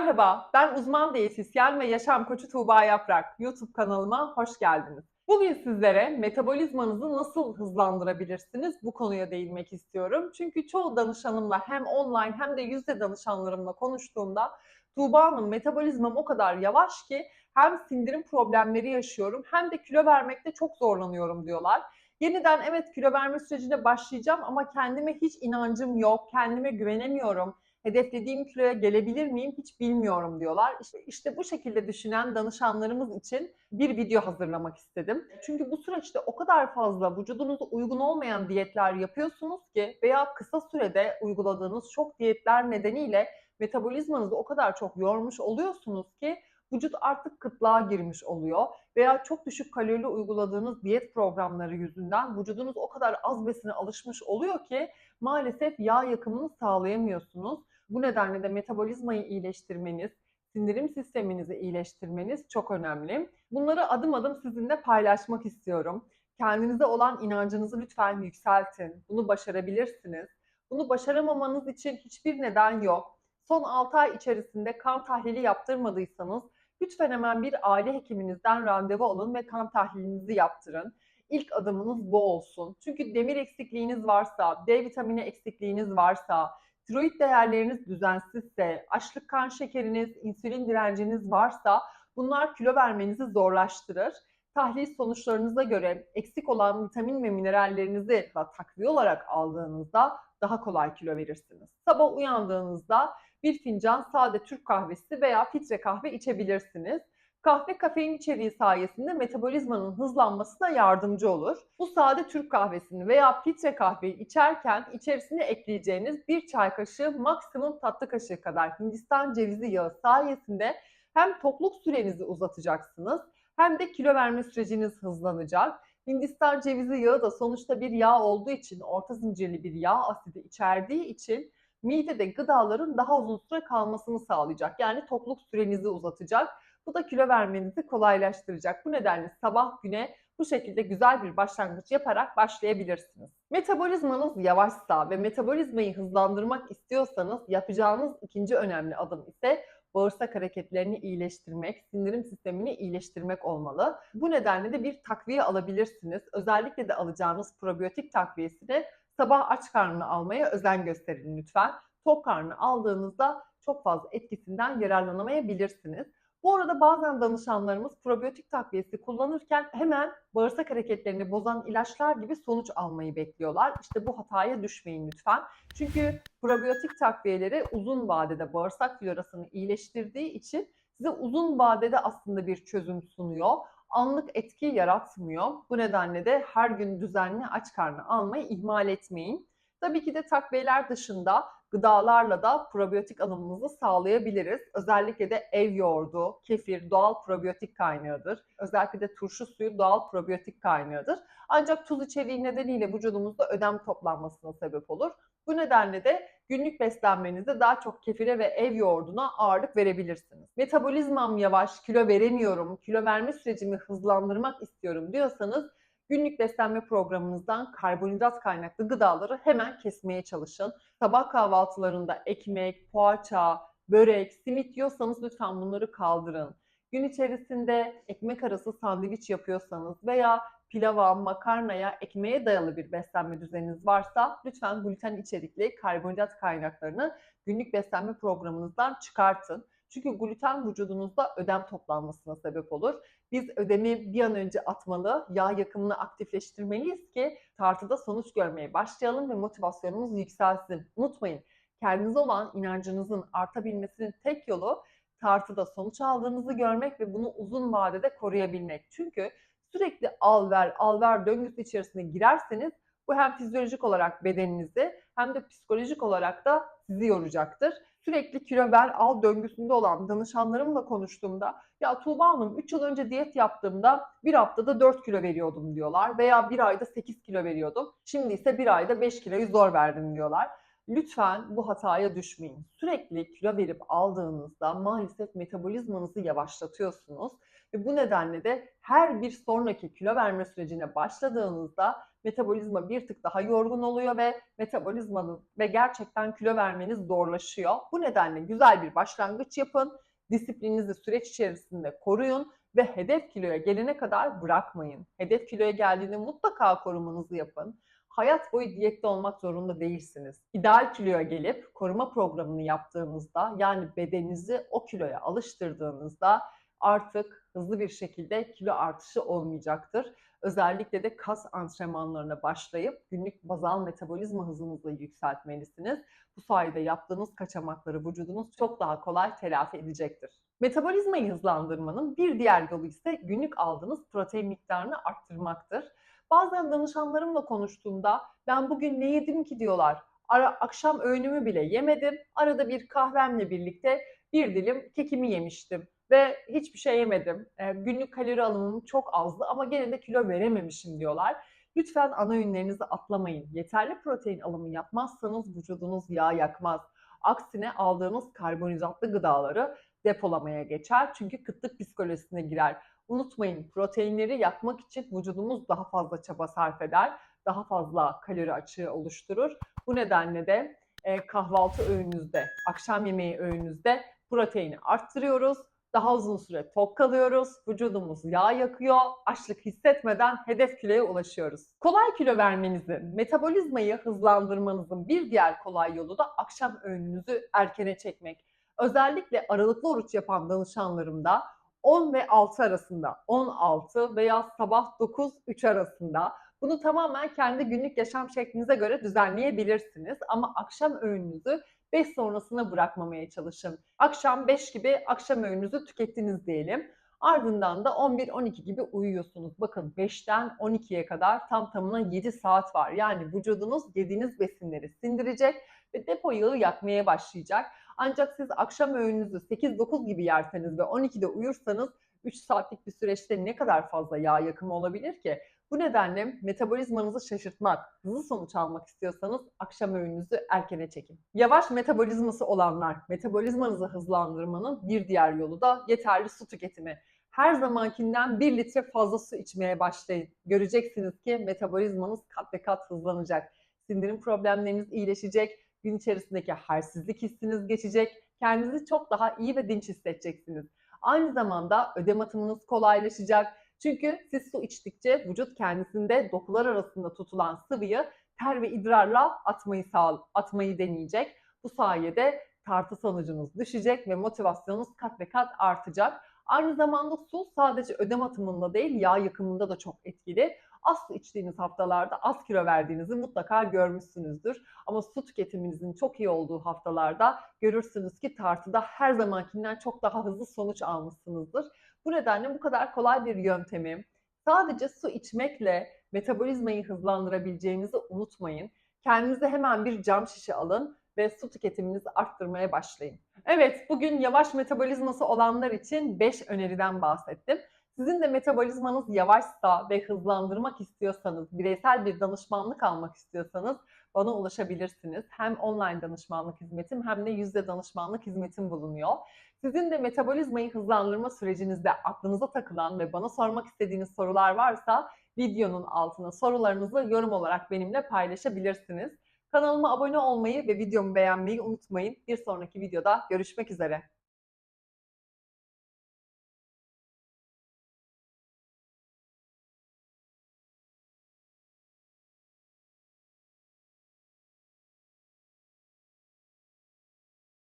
Merhaba, ben uzman diyetisyen ve yaşam koçu Tuğba Yaprak. YouTube kanalıma hoş geldiniz. Bugün sizlere metabolizmanızı nasıl hızlandırabilirsiniz bu konuya değinmek istiyorum. Çünkü çoğu danışanımla hem online hem de yüzde danışanlarımla konuştuğumda Tuğba Hanım metabolizmam o kadar yavaş ki hem sindirim problemleri yaşıyorum hem de kilo vermekte çok zorlanıyorum diyorlar. Yeniden evet kilo verme sürecine başlayacağım ama kendime hiç inancım yok, kendime güvenemiyorum hedeflediğim kiloya gelebilir miyim hiç bilmiyorum diyorlar. İşte, işte bu şekilde düşünen danışanlarımız için bir video hazırlamak istedim. Çünkü bu süreçte o kadar fazla vücudunuza uygun olmayan diyetler yapıyorsunuz ki veya kısa sürede uyguladığınız çok diyetler nedeniyle metabolizmanızı o kadar çok yormuş oluyorsunuz ki vücut artık kıtlığa girmiş oluyor veya çok düşük kalorili uyguladığınız diyet programları yüzünden vücudunuz o kadar az besine alışmış oluyor ki maalesef yağ yakımını sağlayamıyorsunuz. Bu nedenle de metabolizmayı iyileştirmeniz, sindirim sisteminizi iyileştirmeniz çok önemli. Bunları adım adım sizinle paylaşmak istiyorum. Kendinize olan inancınızı lütfen yükseltin. Bunu başarabilirsiniz. Bunu başaramamanız için hiçbir neden yok. Son 6 ay içerisinde kan tahlili yaptırmadıysanız lütfen hemen bir aile hekiminizden randevu alın ve kan tahlilinizi yaptırın. İlk adımınız bu olsun. Çünkü demir eksikliğiniz varsa, D vitamini eksikliğiniz varsa, tiroid değerleriniz düzensizse, açlık kan şekeriniz, insülin direnciniz varsa bunlar kilo vermenizi zorlaştırır. Tahlil sonuçlarınıza göre eksik olan vitamin ve minerallerinizi da takviye olarak aldığınızda daha kolay kilo verirsiniz. Sabah uyandığınızda bir fincan sade Türk kahvesi veya filtre kahve içebilirsiniz. Kahve kafein içeriği sayesinde metabolizmanın hızlanmasına yardımcı olur. Bu sade Türk kahvesini veya filtre kahveyi içerken içerisine ekleyeceğiniz bir çay kaşığı maksimum tatlı kaşığı kadar Hindistan cevizi yağı sayesinde hem tokluk sürenizi uzatacaksınız hem de kilo verme süreciniz hızlanacak. Hindistan cevizi yağı da sonuçta bir yağ olduğu için orta zincirli bir yağ asidi içerdiği için midede gıdaların daha uzun süre kalmasını sağlayacak. Yani tokluk sürenizi uzatacak. Bu da kilo vermenizi kolaylaştıracak. Bu nedenle sabah güne bu şekilde güzel bir başlangıç yaparak başlayabilirsiniz. Metabolizmanız yavaşsa ve metabolizmayı hızlandırmak istiyorsanız yapacağınız ikinci önemli adım ise bağırsak hareketlerini iyileştirmek, sindirim sistemini iyileştirmek olmalı. Bu nedenle de bir takviye alabilirsiniz. Özellikle de alacağınız probiyotik takviyesini sabah aç karnına almaya özen gösterin lütfen. Tok karnı aldığınızda çok fazla etkisinden yararlanamayabilirsiniz. Bu arada bazen danışanlarımız probiyotik takviyesi kullanırken hemen bağırsak hareketlerini bozan ilaçlar gibi sonuç almayı bekliyorlar. İşte bu hataya düşmeyin lütfen. Çünkü probiyotik takviyeleri uzun vadede bağırsak florasını iyileştirdiği için size uzun vadede aslında bir çözüm sunuyor. Anlık etki yaratmıyor. Bu nedenle de her gün düzenli aç karnı almayı ihmal etmeyin. Tabii ki de takviyeler dışında gıdalarla da probiyotik alımımızı sağlayabiliriz. Özellikle de ev yoğurdu, kefir doğal probiyotik kaynağıdır. Özellikle de turşu suyu doğal probiyotik kaynağıdır. Ancak tuz içeriği nedeniyle vücudumuzda ödem toplanmasına sebep olur. Bu nedenle de günlük beslenmenizde daha çok kefire ve ev yoğurduna ağırlık verebilirsiniz. Metabolizmam yavaş, kilo veremiyorum, kilo verme sürecimi hızlandırmak istiyorum diyorsanız günlük beslenme programınızdan karbonhidrat kaynaklı gıdaları hemen kesmeye çalışın. Sabah kahvaltılarında ekmek, poğaça, börek, simit yiyorsanız lütfen bunları kaldırın. Gün içerisinde ekmek arası sandviç yapıyorsanız veya pilava, makarnaya, ekmeğe dayalı bir beslenme düzeniniz varsa lütfen gluten içerikli karbonhidrat kaynaklarını günlük beslenme programınızdan çıkartın. Çünkü gluten vücudunuzda ödem toplanmasına sebep olur. Biz ödemi bir an önce atmalı, yağ yakımını aktifleştirmeliyiz ki tartıda sonuç görmeye başlayalım ve motivasyonumuz yükselsin. Unutmayın, kendinize olan inancınızın artabilmesinin tek yolu tartıda sonuç aldığınızı görmek ve bunu uzun vadede koruyabilmek. Çünkü sürekli al ver al ver döngüsü içerisine girerseniz bu hem fizyolojik olarak bedeninizi hem de psikolojik olarak da sizi yoracaktır. Sürekli kilo ver al döngüsünde olan danışanlarımla konuştuğumda ya Tuğba Hanım 3 yıl önce diyet yaptığımda bir haftada 4 kilo veriyordum diyorlar veya bir ayda 8 kilo veriyordum. Şimdi ise bir ayda 5 kiloyu zor verdim diyorlar. Lütfen bu hataya düşmeyin. Sürekli kilo verip aldığınızda maalesef metabolizmanızı yavaşlatıyorsunuz ve bu nedenle de her bir sonraki kilo verme sürecine başladığınızda metabolizma bir tık daha yorgun oluyor ve metabolizmanın ve gerçekten kilo vermeniz zorlaşıyor. Bu nedenle güzel bir başlangıç yapın. Disiplininizi süreç içerisinde koruyun ve hedef kiloya gelene kadar bırakmayın. Hedef kiloya geldiğinde mutlaka korumanızı yapın. Hayat boyu diyette olmak zorunda değilsiniz. İdeal kiloya gelip koruma programını yaptığınızda yani bedeninizi o kiloya alıştırdığınızda artık hızlı bir şekilde kilo artışı olmayacaktır. Özellikle de kas antrenmanlarına başlayıp günlük bazal metabolizma hızınızı yükseltmelisiniz. Bu sayede yaptığınız kaçamakları vücudunuz çok daha kolay telafi edecektir. Metabolizmayı hızlandırmanın bir diğer yolu ise günlük aldığınız protein miktarını arttırmaktır. Bazen danışanlarımla konuştuğumda ben bugün ne yedim ki diyorlar. Ara, akşam öğünümü bile yemedim. Arada bir kahvemle birlikte bir dilim kekimi yemiştim ve hiçbir şey yemedim. E, günlük kalori alımım çok azdı ama gene de kilo verememişim diyorlar. Lütfen ana öğünlerinizi atlamayın. Yeterli protein alımı yapmazsanız vücudunuz yağ yakmaz. Aksine aldığınız karbonhidratlı gıdaları depolamaya geçer. Çünkü kıtlık psikolojisine girer. Unutmayın proteinleri yakmak için vücudumuz daha fazla çaba sarf eder. Daha fazla kalori açığı oluşturur. Bu nedenle de e, kahvaltı öğününüzde, akşam yemeği öğününüzde proteini arttırıyoruz. Daha uzun süre tok kalıyoruz. Vücudumuz yağ yakıyor. Açlık hissetmeden hedef kiloya ulaşıyoruz. Kolay kilo vermenizin, metabolizmayı hızlandırmanızın bir diğer kolay yolu da akşam öğününüzü erkene çekmek. Özellikle aralıklı oruç yapan danışanlarımda 10 ve 6 arasında, 16 veya sabah 9-3 arasında bunu tamamen kendi günlük yaşam şeklinize göre düzenleyebilirsiniz. Ama akşam öğününüzü 5 sonrasına bırakmamaya çalışın. Akşam 5 gibi akşam öğününüzü tükettiniz diyelim. Ardından da 11-12 gibi uyuyorsunuz. Bakın 5'ten 12'ye kadar tam tamına 7 saat var. Yani vücudunuz yediğiniz besinleri sindirecek ve depo yağı yakmaya başlayacak. Ancak siz akşam öğününüzü 8-9 gibi yerseniz ve 12'de uyursanız 3 saatlik bir süreçte ne kadar fazla yağ yakımı olabilir ki? Bu nedenle metabolizmanızı şaşırtmak, hızlı sonuç almak istiyorsanız akşam öğününüzü erkene çekin. Yavaş metabolizması olanlar, metabolizmanızı hızlandırmanın bir diğer yolu da yeterli su tüketimi. Her zamankinden 1 litre fazla su içmeye başlayın. Göreceksiniz ki metabolizmanız kat ve kat hızlanacak. Sindirim problemleriniz iyileşecek, gün içerisindeki halsizlik hissiniz geçecek, kendinizi çok daha iyi ve dinç hissedeceksiniz. Aynı zamanda ödem atımınız kolaylaşacak. Çünkü siz su içtikçe vücut kendisinde dokular arasında tutulan sıvıyı ter ve idrarla atmayı sağ, atmayı deneyecek. Bu sayede tartı sonucunuz düşecek ve motivasyonunuz kat ve kat artacak. Aynı zamanda su sadece ödem atımında değil yağ yakımında da çok etkili. Az su içtiğiniz haftalarda az kilo verdiğinizi mutlaka görmüşsünüzdür. Ama su tüketiminizin çok iyi olduğu haftalarda görürsünüz ki tartıda her zamankinden çok daha hızlı sonuç almışsınızdır. Bu nedenle bu kadar kolay bir yöntemi sadece su içmekle metabolizmayı hızlandırabileceğinizi unutmayın. Kendinize hemen bir cam şişe alın ve su tüketiminizi arttırmaya başlayın. Evet, bugün yavaş metabolizması olanlar için 5 öneriden bahsettim. Sizin de metabolizmanız yavaşsa ve hızlandırmak istiyorsanız, bireysel bir danışmanlık almak istiyorsanız bana ulaşabilirsiniz. Hem online danışmanlık hizmetim hem de yüzde danışmanlık hizmetim bulunuyor. Sizin de metabolizmayı hızlandırma sürecinizde aklınıza takılan ve bana sormak istediğiniz sorular varsa videonun altına sorularınızı yorum olarak benimle paylaşabilirsiniz. Kanalıma abone olmayı ve videomu beğenmeyi unutmayın. Bir sonraki videoda görüşmek üzere.